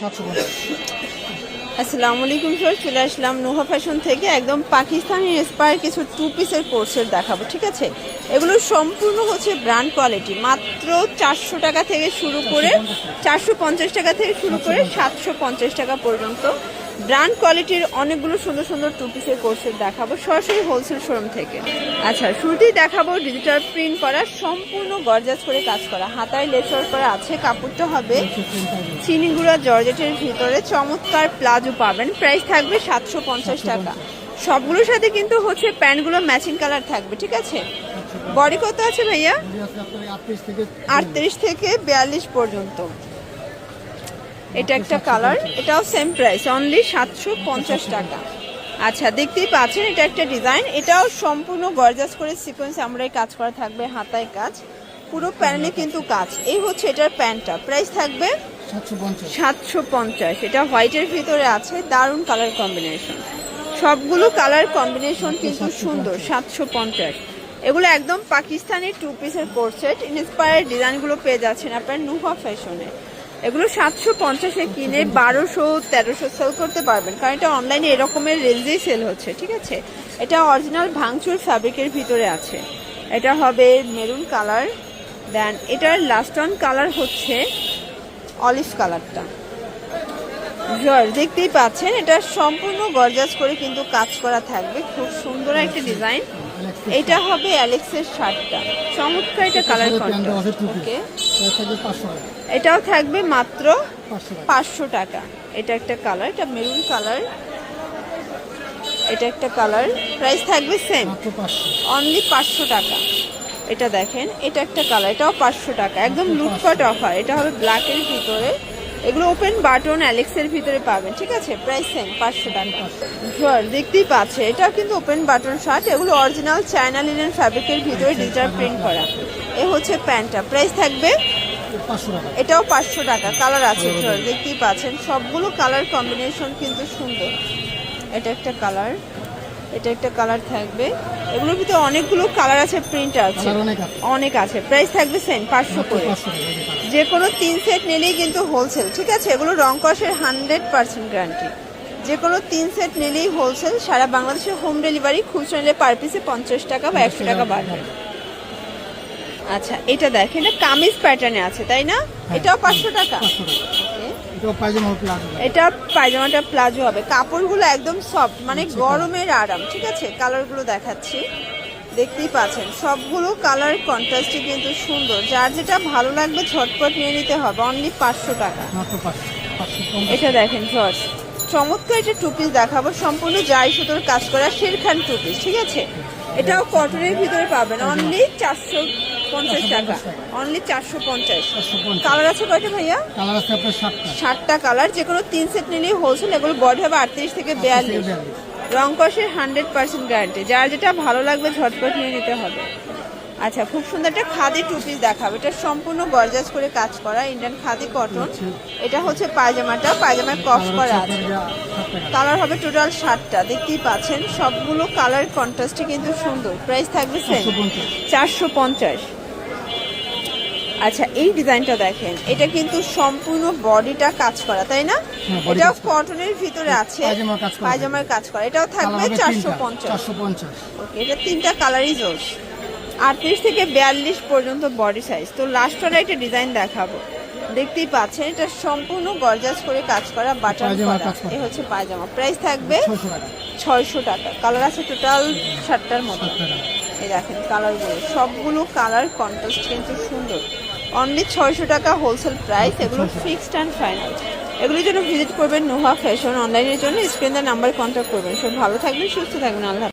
সাতশো আলাইকুম স্যার চলে আসলাম নোহা ফ্যাশন থেকে। একদম পাকিস্তানি ইন্সপায়ার কিছু টু পিসের কোর্সের দেখাবো, ঠিক আছে? এগুলো সম্পূর্ণ হচ্ছে ব্র্যান্ড কোয়ালিটি মাত্র চারশো টাকা থেকে শুরু করে, চারশো পঞ্চাশ টাকা থেকে শুরু করে সাতশো পঞ্চাশ টাকা পর্যন্ত। ব্র্যান্ড কোয়ালিটির অনেকগুলো সুন্দর সুন্দর টু পিসের কোর্সের দেখাবো, সরাসরি হোলসেল শোরুম থেকে। আচ্ছা শুরুতেই দেখাবো ডিজিটাল প্রিন্ট করা, সম্পূর্ণ গর্জাস করে কাজ করা। হাতায় লেসর করা আছে, কাপড়টা হবে চিনিগুড়া জর্জেটের ভিতরে, চমৎকার প্লাজো পাবেন। প্রাইস থাকবে সাতশো পঞ্চাশ টাকা। সবগুলোর সাথে কিন্তু হচ্ছে প্যান্টগুলো ম্যাচিং কালার থাকবে, ঠিক আছে? বডি কত আছে ভাইয়া? আটত্রিশ থেকে বিয়াল্লিশ পর্যন্ত। এটা একটা কালার এটাও সেম প্রাইস অনলি সাতশো পঞ্চাশ টাকা। আচ্ছা দেখতেই পাচ্ছেন এটা একটা ডিজাইন এটাও সম্পূর্ণ গর্জাস করে সিকোয়েন্স আমরাই কাজ করা থাকবে হাতায় কাজ। পুরো প্যানেলে কিন্তু কাজ। এই হচ্ছে এটার প্যান্টটা। প্রাইস থাকবে সাতশো পঞ্চাশ। এটা হোয়াইটের ভিতরে আছে দারুণ কালার কম্বিনেশন সবগুলো কালার কম্বিনেশন কিন্তু সুন্দর সাতশো পঞ্চাশ। এগুলো একদম পাকিস্তানি টু পিসের কোর্সেট ইন্সপায়ার ডিজাইনগুলো পেয়ে যাচ্ছেন আপনার নুহা ফ্যাশনে এগুলো সাতশো পঞ্চাশে কিনে বারোশো তেরোশো সেল করতে পারবেন। কারণ এটা অনলাইনে এরকমের রেঞ্জেই সেল হচ্ছে ঠিক আছে? এটা অরিজিনাল ভাঙচুর ফ্যাব্রিকের ভিতরে আছে। এটা হবে মেরুন কালার দেন এটার লাস্ট অন কালার হচ্ছে অলিভ কালারটা জর দেখতেই পাচ্ছেন এটা সম্পূর্ণ গর্জাস করে কিন্তু কাজ করা থাকবে। খুব সুন্দর একটা ডিজাইন এটা হবে অ্যালেক্সের শার্টটা চমৎকার এটা কালার প্যান্টটা আছে টু ওকে এটাও থাকবে মাত্র পাঁচশো টাকা। এটা একটা কালার এটা মেরুন কালার। এটা একটা কালার। প্রাইস থাকবে সেম। অনলি পাঁচশো। টাকা। এটা দেখেন এটা একটা কালার এটাও পাঁচশো টাকা। একদম লুটপাট অফার। এটা হবে ব্ল্যাকের ভিতরে। এগুলো ওপেন বাটন অ্যালেক্সের ভিতরে পাবেন ঠিক আছে? প্রাইস সেম পাঁচশো টাকা। দেখতেই পাচ্ছে এটা কিন্তু ওপেন বাটন শার্ট এগুলো অরিজিনাল চায়না লিনেন ফ্যাব্রিকের ভিতরে ডিজিটাল প্রিন্ট করা। এ হচ্ছে প্যান্টটা প্রাইস থাকবে এটাও পাঁচশো টাকা কালার আছে দেখতেই পাচ্ছেন। সবগুলো কালার কম্বিনেশন কিন্তু সুন্দর। এটা একটা কালার এটা একটা কালার থাকবে। এগুলোর ভিতরে অনেকগুলো কালার আছে প্রিন্ট আছে। অনেক আছে। প্রাইস থাকবে সেম পাঁচশো করে। যে কোনো তিন সেট নিলেই কিন্তু হোলসেল ঠিক আছে? এগুলো রং কষের হান্ড্রেড পার্সেন্ট গ্যারান্টি যে কোনো তিন সেট নিলেই হোলসেল সারা বাংলাদেশের হোম ডেলিভারি খুচরো নিলে পার পিসে পঞ্চাশ টাকা বা একশো টাকা বাড়বে। আচ্ছা এটা দেখেন এটা কামিজ প্যাটার্নে আছে তাই না? এটাও পাঁচশো টাকা। এটা পায়জামাটা প্লাজো হবে। কাপড়গুলো একদম সফট মানে গরমের আরাম ঠিক আছে? কালারগুলো দেখাচ্ছি। দেখতেই পাচ্ছেন সবগুলো কালার কন্ট্রাস্টে কিন্তু সুন্দর। যার যেটা ভালো লাগবে ঝটপট নিয়ে নিতে হবে অনলি পাঁচশো টাকা। এটা দেখেন জর্জ চমৎকার এটা টু পিস দেখাবো সম্পূর্ণ জাই সুতোর কাজ করা শেরখান টু পিস ঠিক আছে? এটাও কটনের ভিতরে পাবেন অনলি চারশো পঞ্চাশ টাকা। অনলি চারশো পঞ্চাশ। কালার আছে কয়টা ভাইয়া? কালার আছে আপনার সাতটা। ষাটটা কালার যে কোনো তিন সেট নিলেই হোলসেল এগুলো বডি হবে আটত্রিশ থেকে বিয়াল্লিশ। রং কষের হান্ড্রেড পার্সেন্ট গ্যারান্টি যার যেটা ভালো লাগবে ঝটপট নিয়ে নিতে হবে। আচ্ছা খুব সুন্দর একটা খাদি টু পিস দেখাবো। এটা সম্পূর্ণ গর্জাস করে কাজ করা ইন্ডিয়ান খাদি কটন এটা হচ্ছে পায়জামাটা পায়জামায় কফ করা আছে। কালার হবে টোটাল ষাটটা দেখতেই পাচ্ছেন। সবগুলো কালার কন্ট্রাস্টে কিন্তু সুন্দর। প্রাইস থাকবে সেম চারশো পঞ্চাশ। আচ্ছা এই ডিজাইনটা দেখেন এটা কিন্তু সম্পূর্ণ বডিটা কাজ করা তাই না? হ্যাঁ, এটাও। কটনের ভিতরে আছে পায়জামার কাজ করা এটাও থাকবে চারশো পঞ্চাশ। ওকে এটা তিনটা কালারই জোস। আটত্রিশ থেকে বিয়াল্লিশ পর্যন্ত বডি সাইজ তো লাস্ট একটা ডিজাইন দেখাবো। দেখতেই পাচ্ছেন এটা সম্পূর্ণ গর্জাস করে কাজ করা বাটার। এ হচ্ছে পায়জামা। প্রাইস থাকবে ছয়শো টাকা। কালার আছে টোটাল ষাটটার মতো। এই দেখেন কালারগুলো সবগুলো কালার কন্ট্রাস্ট কিন্তু সুন্দর। অনলি ছয়শো টাকা হোলসেল প্রাইস এগুলো ফিক্সড অ্যান্ড ফাইনাল এগুলির জন্য ভিজিট করবেন নোহা ফ্যাশন অনলাইনের জন্য স্ক্রিনের নাম্বার কন্ট্যাক্ট করবেন। সব ভালো থাকবেন সুস্থ থাকবেন আল্লাহ।